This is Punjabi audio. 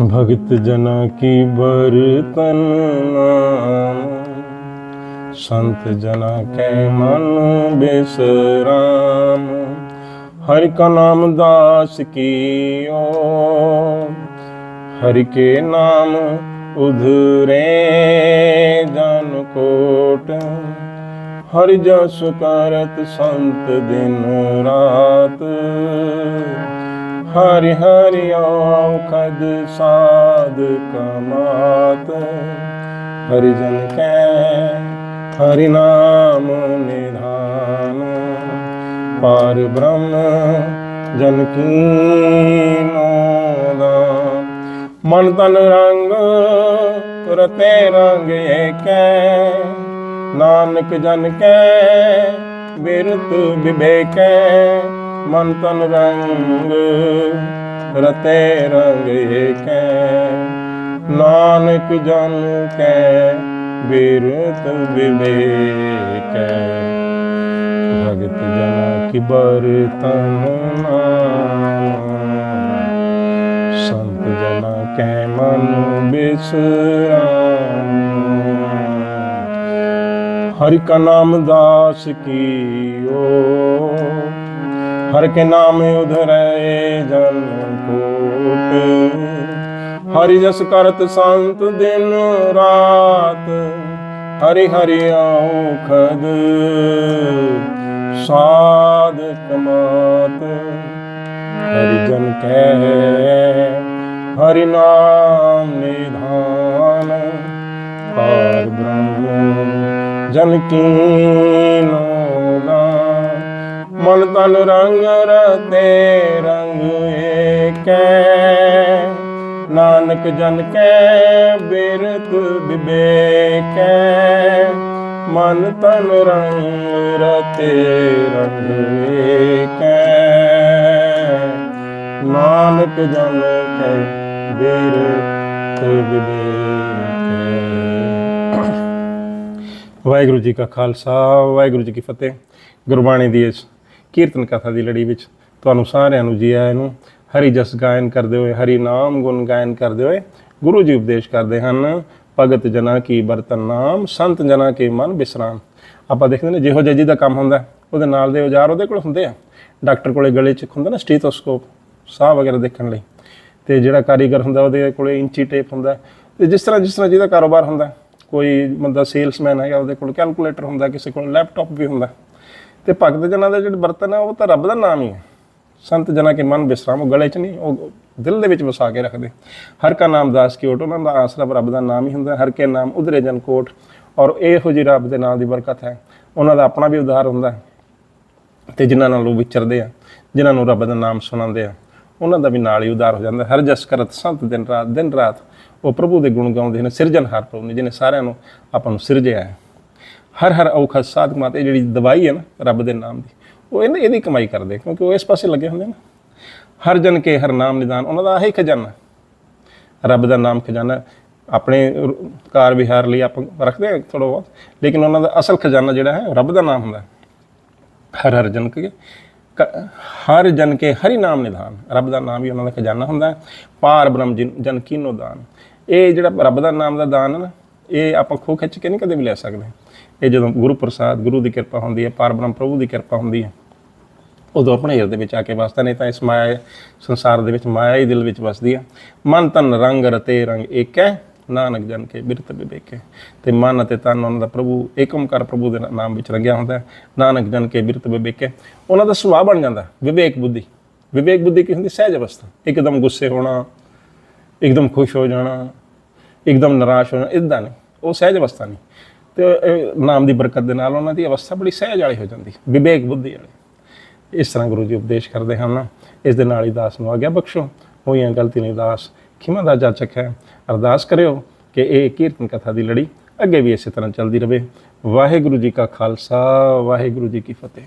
ਭਗਤ ਜਨਾ ਕੀ ਬਰਤਨ ਨਾਮ? ਸੰਤ ਜਨਾ ਕੈ ਮਨ ਬਿਸਰਾਮ। ਹਰਿ ਕਾ ਨਾਮ ਦਾਸ ਕੀਓ, ਹਰਿ ਕੇ ਨਾਮ ਉਧਰੇ ਜਨ ਕੋਟ। ਹਰਿ ਜਸ ਕਰਤ ਸੰਤ ਦਿਨ ਰਾਤ। ਹਰਿ ਹਰਿ ਔਖਦ ਸਾਧ ਕਮਾਤ। ਹਰਿ ਜਨ ਕੈ ਹਰਿ ਨਾਮ ਨਿਧਾਨ। ਪਾਰ ਬ੍ਰਹਮ ਜਨ ਕੀਨੋ ਦਾ। ਮਨ ਤਨ ਰੰਗ ਕਰਤੇ ਰੰਗ ਏਕੈ। ਨਾਨਕ ਜਨ ਕੈ ਬਿਰਤ ਬਿਬੇਕੈ ਮਨ ਤਨ ਰੰਗ, ਰਤੇ ਰੰਗ ਏਕੈ। ਨਾਨਕ ਜਨ ਕੈ, ਬਿਰਤ ਵਿਵੇਕੈ। ਭਗਤ ਜਨ ਕੀ ਬਰਤਨ ਸੰਤ ਜਨ ਕੈ ਮਨ ਬਿਸਰਾਮ ਹਰਿ ਕਾ ਨਾਮ ਦਾਸ ਕੀਓ हर के नाम उधर जन कोट हरि जस करत संत दिन रात हरि हरि औखद साध कमात हरिजन कह हरि नाम निधान पार ब्रह्म जन की ਤਨ ਤਨ ਰੰਗ ਰਤੇ ਰੰਗ ਏਕੈ। ਨਾਨਕ ਜਨ ਕੈ ਬਿਰਤ ਬਿਬੇਕੈ ਮਨ ਤਨ ਰੰਗ ਰਤੇ ਰੰਗ ਏਕੈ। ਨਾਨਕ ਜਨ ਕੈ ਬਿਰਤ ਬਿਬੇਕੈ ਵਾਹਿਗੁਰੂ ਜੀ ਕਾ ਖਾਲਸਾ, ਵਾਹਿਗੁਰੂ ਜੀ ਕੀ ਫਤਿਹ। ਗੁਰਬਾਣੀ ਦੀ ਇਸ ਕੀਰਤਨ ਕਥਾ ਦੀ ਲੜੀ ਵਿੱਚ ਤੁਹਾਨੂੰ ਸਾਰਿਆਂ ਨੂੰ ਜੀ ਆਇਆਂ ਨੂੰ ਹਰੀ ਜਸ ਗਾਇਨ ਕਰਦੇ ਹੋਏ, ਹਰੀ ਨਾਮ ਗੁਣ ਗਾਇਨ ਕਰਦੇ ਹੋਏ ਗੁਰੂ ਜੀ ਉਪਦੇਸ਼ ਕਰਦੇ ਹਨ, ਭਗਤ ਜਨਾ ਕੀ ਬਰਤਨ ਨਾਮ, ਸੰਤ ਜਨਾ ਕੀ ਮਨ ਬਿਸਰਾਮ। ਆਪਾਂ ਦੇਖਦੇ ਨੇ ਜਿਹੋ ਜਿਹੀ ਦਾ ਕੰਮ ਹੁੰਦਾ, ਉਹਦੇ ਨਾਲ ਦੇ ਔਜ਼ਾਰ ਉਹਦੇ ਕੋਲ ਹੁੰਦੇ ਆ। ਡਾਕਟਰ ਕੋਲੇ ਗਲੇ 'ਚ ਹੁੰਦਾ ਨਾ ਸਟੀਥੋਸਕੋਪ, ਸਾਹ ਵਗੈਰਾ ਦੇਖਣ ਲਈ। ਤੇ ਜਿਹੜਾ ਕਾਰੀਗਰ ਹੁੰਦਾ, ਉਹਦੇ ਕੋਲੇ ਇੰਚੀ ਟੇਪ ਹੁੰਦਾ। ਤੇ ਜਿਸ ਤਰ੍ਹਾਂ ਜਿਸ ਤਰ੍ਹਾਂ ਜਿਹਦਾ ਕਾਰੋਬਾਰ ਹੁੰਦਾ, ਕੋਈ ਬੰਦਾ ਸੇਲਸਮੈਨ ਹੈਗਾ, ਉਹਦੇ ਕੋਲ ਕੈਲਕੂਲੇਟਰ ਹੁੰਦਾ, ਕਿਸੇ ਕੋਲ ਲੈਪਟਾਪ ਵੀ ਹੁੰਦਾ। ਤੇ ਭਗਤ ਜਨਾਂ ਦਾ ਜਿਹੜਾ ਬਰਤਨ ਹੈ ਉਹ ਤਾਂ ਰੱਬ ਦਾ ਨਾਮ ਹੀ ਹੈ ਸੰਤ ਜਨਾਂ ਕੇ ਮਨ ਬਿਸਰਾਮ, ਉਹ ਗਲੇ 'ਚ ਨਹੀਂ, ਉਹ ਦਿਲ ਦੇ ਵਿੱਚ ਵਸਾ ਕੇ ਰੱਖਦੇ। ਹਰ ਕਾ ਨਾਮ ਦਾਸ ਕੀ ਓਟ, ਉਹਨਾਂ ਦਾ ਆਸਰਾ ਰੱਬ ਦਾ ਨਾਮ ਹੀ ਹੁੰਦਾ। ਹਰ ਕੇ ਨਾਮ ਉਧਰੇ ਜਨ ਕੋਟ, ਔਰ ਇਹੋ ਜਿਹੀ ਰੱਬ ਦੇ ਨਾਮ ਦੀ ਬਰਕਤ ਹੈ। ਉਹਨਾਂ ਦਾ ਆਪਣਾ ਵੀ ਉਧਾਰ ਹੁੰਦਾ ਹੈ। ਤੇ ਜਿਨ੍ਹਾਂ ਨਾਲ ਉਹ ਵਿਚਰਦੇ ਆ, ਜਿਨ੍ਹਾਂ ਨੂੰ ਰੱਬ ਦਾ ਨਾਮ ਸੁਣਾਉਂਦੇ ਆ, ਉਹਨਾਂ ਦਾ ਵੀ ਨਾਲ ਹੀ ਉਧਾਰ ਹੋ ਜਾਂਦਾ। ਹਰ ਜਸ ਕਰਤ ਸੰਤ ਦਿਨ ਰਾਤ ਦਿਨ ਰਾਤ ਉਹ ਪ੍ਰਭੂ ਦੇ ਗੁਣ ਗਾਉਂਦੇ ਨੇ ਸਿਰਜਣਹਾਰ ਪ੍ਰਭੂ ਨੇ, ਜਿਹਨੇ ਸਾਰਿਆਂ ਨੂੰ ਆਪਾਂ ਨੂੰ ਸਿਰਜਿਆ ਹੈ। ਹਰ ਹਰ ਔਖਾ ਸਾਧ ਮਾਤੇ ਜਿਹੜੀ ਦਵਾਈ ਹੈ ਨਾ, ਰੱਬ ਦੇ ਨਾਮ ਦੀ, ਉਹ ਇਹਨੇ ਇਹਦੀ ਕਮਾਈ ਕਰਦੇ ਕਿਉਂਕਿ ਉਹ ਇਸ ਪਾਸੇ ਲੱਗੇ ਹੁੰਦੇ ਨੇ। ਹਰ ਜਨ ਕੇ ਹਰ ਨਾਮ ਨਿਦਾਨ, ਉਹਨਾਂ ਦਾ ਆਹੀ ਖਜ਼ਾਨਾ ਰੱਬ ਦਾ ਨਾਮ ਖਜ਼ਾਨਾ, ਆਪਣੇ ਕਾਰ ਵਿਹਾਰ ਲਈ ਆਪਾਂ ਰੱਖਦੇ ਹਾਂ ਥੋੜਾ ਬਹੁਤ, ਲੇਕਿਨ ਉਹਨਾਂ ਦਾ ਅਸਲ ਖਜ਼ਾਨਾ ਜਿਹੜਾ ਹੈ, ਰੱਬ ਦਾ ਨਾਮ ਹੁੰਦਾ। ਹਰ ਹਰ ਜਨ ਕੇ ਹਰ ਜਨ ਕੇ ਹਰੀ ਨਾਮ ਨਿਧਾਨ ਰੱਬ ਦਾ ਨਾਮ ਹੀ ਉਹਨਾਂ ਦਾ ਖਜ਼ਾਨਾ ਹੁੰਦਾ ਹੈ। ਪਾਰ ਬ੍ਰਹਮ ਜਿਨ- ਜਨ ਕੀਨੋ ਦਾਨ। ਇਹ ਜਿਹੜਾ ਰੱਬ ਦਾ ਨਾਮ ਦਾ ਦਾਨ ਹੈ ਨਾ ਇਹ ਆਪਾਂ ਖੋ ਖਿੱਚ ਕੇ ਨਹੀਂ ਕਦੇ ਵੀ ਲੈ ਸਕਦੇ। ਇਹ ਜਦੋਂ ਗੁਰੂ ਪ੍ਰਸਾਦ, ਗੁਰੂ ਦੀ ਕਿਰਪਾ ਹੁੰਦੀ ਹੈ, ਪਰਬ੍ਰਹਮ ਪ੍ਰਭੂ ਦੀ ਕਿਰਪਾ ਹੁੰਦੀ ਹੈ, ਉਦੋਂ ਆਪਣੇ ਹਿਰਦੇ ਵਿੱਚ ਆ ਕੇ ਵਸਦਾ, ਨਹੀਂ ਤਾਂ ਇਸ ਮਾਇਆ, ਸੰਸਾਰ ਦੇ ਵਿੱਚ ਮਾਇਆ ਹੀ ਦਿਲ ਵਿੱਚ ਵਸਦੀ ਹੈ ਮਨ ਤਨ ਰੰਗ, ਰਤੇ ਰੰਗ ਇੱਕ ਹੈ, ਨਾਨਕ ਜਨ ਕੇ ਬਿਰਤ ਵਿਵੇਕੇ ਤੇ ਮਨ ਅਤੇ ਤਨ ਉਹਨਾਂ ਦਾ ਪ੍ਰਭੂ ਏਕ ਓੰਕਾਰ ਪ੍ਰਭੂ ਦੇ ਨਾਮ ਵਿੱਚ ਰੰਗਿਆ ਹੁੰਦਾ ਨਾਨਕ ਜਨ ਕੇ ਬਿਰਤ ਵਿਵੇਕੇ ਉਹਨਾਂ ਦਾ ਸੁਭਾਅ ਬਣ ਜਾਂਦਾ, ਵਿਵੇਕ ਬੁੱਧੀ। ਵਿਵੇਕ ਬੁੱਧੀ ਕੀ ਹੁੰਦੀ? ਸਹਿਜ ਅਵਸਥਾ। ਇੱਕਦਮ ਗੁੱਸੇ ਹੋਣਾ, ਇੱਕਦਮ ਖੁਸ਼ ਹੋ ਜਾਣਾ ਇੱਕਦਮ ਨਿਰਾਸ਼ ਹੋਣਾ ਇਦਾਂ ਨਹੀਂ, ਉਹ ਸਹਿਜ ਅਵਸਥਾ ਨਹੀਂ। ਤੇ ਨਾਮ ਦੀ ਬਰਕਤ ਦੇ ਨਾਲ ਉਹਨਾਂ ਦੀ ਅਵਸਥਾ ਬੜੀ ਸਹਿਜ ਵਾਲੀ ਹੋ ਜਾਂਦੀ, ਵਿਵੇਕ ਬੁੱਧੀ ਵਾਲੀ। ਇਸ ਤਰ੍ਹਾਂ ਗੁਰੂ ਜੀ ਉਪਦੇਸ਼ ਕਰਦੇ ਹਨ, ਇਸ ਦੇ ਨਾਲ ਹੀ ਦਾਸ ਨੂੰ ਆਗਿਆ ਬਖਸ਼ੋ, ਹੋਈਆਂ ਗਲਤੀ ਨਹੀਂ ਦਾਸ ਖਿਮਾ ਦਾ ਜਾਚਕ ਹੈ। ਅਰਦਾਸ ਕਰਿਓ ਕਿ ਇਹ ਕੀਰਤਨ ਕਥਾ ਦੀ ਲੜੀ ਅੱਗੇ ਵੀ ਇਸੇ ਤਰ੍ਹਾਂ ਚੱਲਦੀ ਰਹੇ ਵਾਹਿਗੁਰੂ ਜੀ ਕਾ ਖਾਲਸਾ, ਵਾਹਿਗੁਰੂ ਜੀ ਕੀ ਫਤਿਹ।